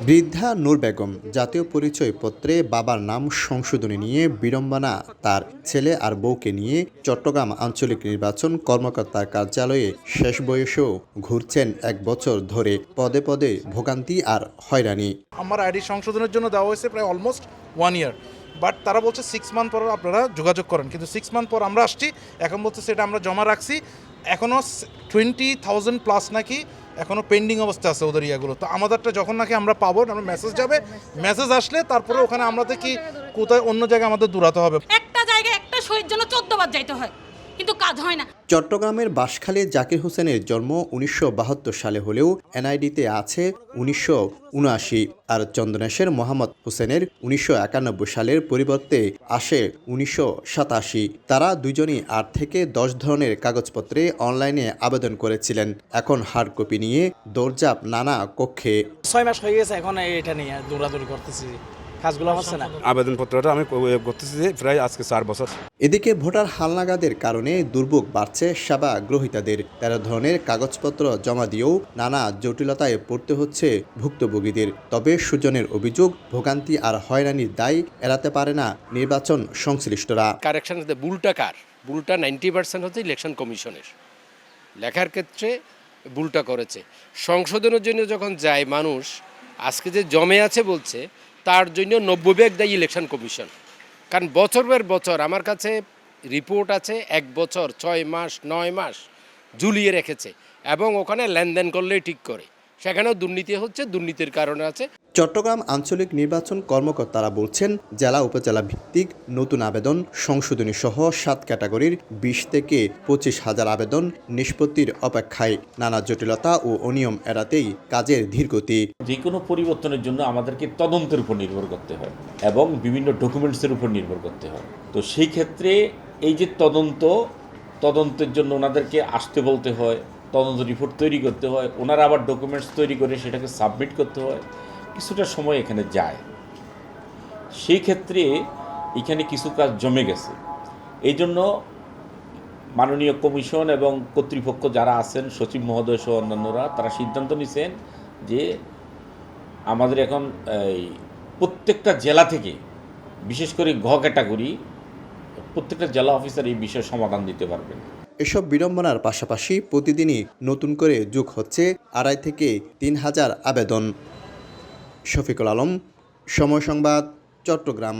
বৃদ্ধা নূর বেগম জাতীয় পরিচয়পত্রে বাবার নাম সংশোধনী নিয়ে বিড়ম্বনা। তার ছেলে আর বউকে নিয়ে চট্টগ্রাম আঞ্চলিক নির্বাচন কর্মকর্তার কার্যালয়ে শেষ বয়সেও ঘুরছেন এক বছর ধরে। পদে পদে ভোগান্তি আর হয়রানি। আমার আইডি সংশোধনের জন্য দেওয়া হয়েছে প্রায় অলমোস্ট ওয়ান ইয়ার বাট তারা বলছে সিক্স মান্থ পর আপনারা যোগাযোগ করেন। কিন্তু সিক্স মান্থ পর আমরা আসছি, এখন বলছে সেটা আমরা জমা রাখছি। এখনও টোয়েন্টি থাউজেন্ড প্লাস নাকি এখনও পেন্ডিং অবস্থা আছে ওদের ইয়েগুলো। তো আমাদেরটা যখন নাকি আমরা পাবো, আমরা মেসেজ যাবে মেসেজ আসলে তারপরে ওখানে আমরা কি কোথায় অন্য জায়গায় আমাদের দূরাতে হবে। একটা জায়গায় একটা শহীদ জন্য চোদ্দবার যাইতে হয়। কিন্তু কাজ হয় না। চট্টগ্রামের বাঁশখালী জাকির হোসেনের জন্ম উনিশশো বাহাত্তর সালে হলেও এনআইডিতে আছে উনিশশো আর চন্দনেশের মোহাম্মদ হোসেনের উনিশশো একানব্বই সালের পরিবর্তে আসে উনিশশো সাতাশি। তারা দুজনই আট থেকে দশ ধরনের কাগজপত্রে অনলাইনে আবেদন করেছিলেন। এখন হার্ড কপি নিয়ে দৌড়জাপ নানা কক্ষে। ছয় মাস হয়ে গেছে এখন এটা নিয়ে দৌড়াদৌড়ি করতেছি। কাজগুলো হচ্ছে না। আবেদনপত্রটা আমি করতেছি যে প্রায় আজকে চার বছর। এদিকে ভোটার হালনাগাদের কারণে দুর্ভোগ বাড়ছে সেবা গ্রহীতাদের। তেরো ধরনের কাগজপত্র জমা দিয়েও নানা জটিলতায় পড়তে হচ্ছে ভুক্তভোগীদের। তবে সুজনের অভিযোগ ভোগান্তি আর হয়রানির দায় এড়াতে পারে না নির্বাচন সংশ্লিষ্টরা। কারেকশন ভুলটা কার? ভুলটা নাইনটি পার্সেন্ট হচ্ছে ইলেকশন কমিশনের লেখার ক্ষেত্রে ভুলটা করেছে। সংশোধনের জন্য যখন যায় মানুষ আজকে যে জমে আছে বলছে তার জন্য নব্বই ব্যাগ দেয় ইলেকশন কমিশন কারণ বছর পর বছর আমার কাছে রিপোর্ট আছে, এক বছর, ছয় মাস, নয় মাস ঝুলিয়ে রেখেছে এবং ওখানে লেনদেন করলেই ঠিক করে। সেখানেও দুর্নীতি হচ্ছে, দুর্নীতির কারণে আছে। চট্টগ্রাম আঞ্চলিক নির্বাচন কর্মকর্তারা বলছেন, জেলা উপজেলা ভিত্তিক নতুন আবেদন সংশোধনী সহ সাত ক্যাটাগরির বিশ থেকে পঁচিশ হাজার আবেদন নিষ্পত্তির অপেক্ষায়। নানা জটিলতা ও অনিয়ম এড়াতেই কাজের ধীরগতি যে কোনো পরিবর্তনের জন্য আমাদেরকে তদন্তের উপর নির্ভর করতে হয় এবং বিভিন্ন ডকুমেন্টসের উপর নির্ভর করতে হয়। তো সেই ক্ষেত্রে এই যে তদন্ত, তদন্তের জন্য ওনাদেরকে আসতে বলতে হয়, তদন্ত রিপোর্ট তৈরি করতে হয়, ওনারা আবার ডকুমেন্টস তৈরি করে সেটাকে সাবমিট করতে হয়। কিছুটা সময় এখানে যায়। সেই ক্ষেত্রে এখানে কিছু কাজ জমে গেছে। এই জন্য মাননীয় কমিশন এবং কর্তৃপক্ষ যারা আছেন, সচিব মহোদয় সহ অন্যান্যরা, তারা সিদ্ধান্ত নিছেন যে আমাদের এখন এই প্রত্যেকটা জেলা থেকে, বিশেষ করে ঘ ক্যাটাগরি, প্রত্যেকটা জেলা অফিসার এই বিষয়ে সমাধান দিতে পারবেন। এসব বিড়ম্বনার পাশাপাশি প্রতিদিনই নতুন করে যোগ হচ্ছে আড়াই থেকে তিন হাজার আবেদন। শফিকুল আলম সময় সংবাদ চট্টগ্রাম।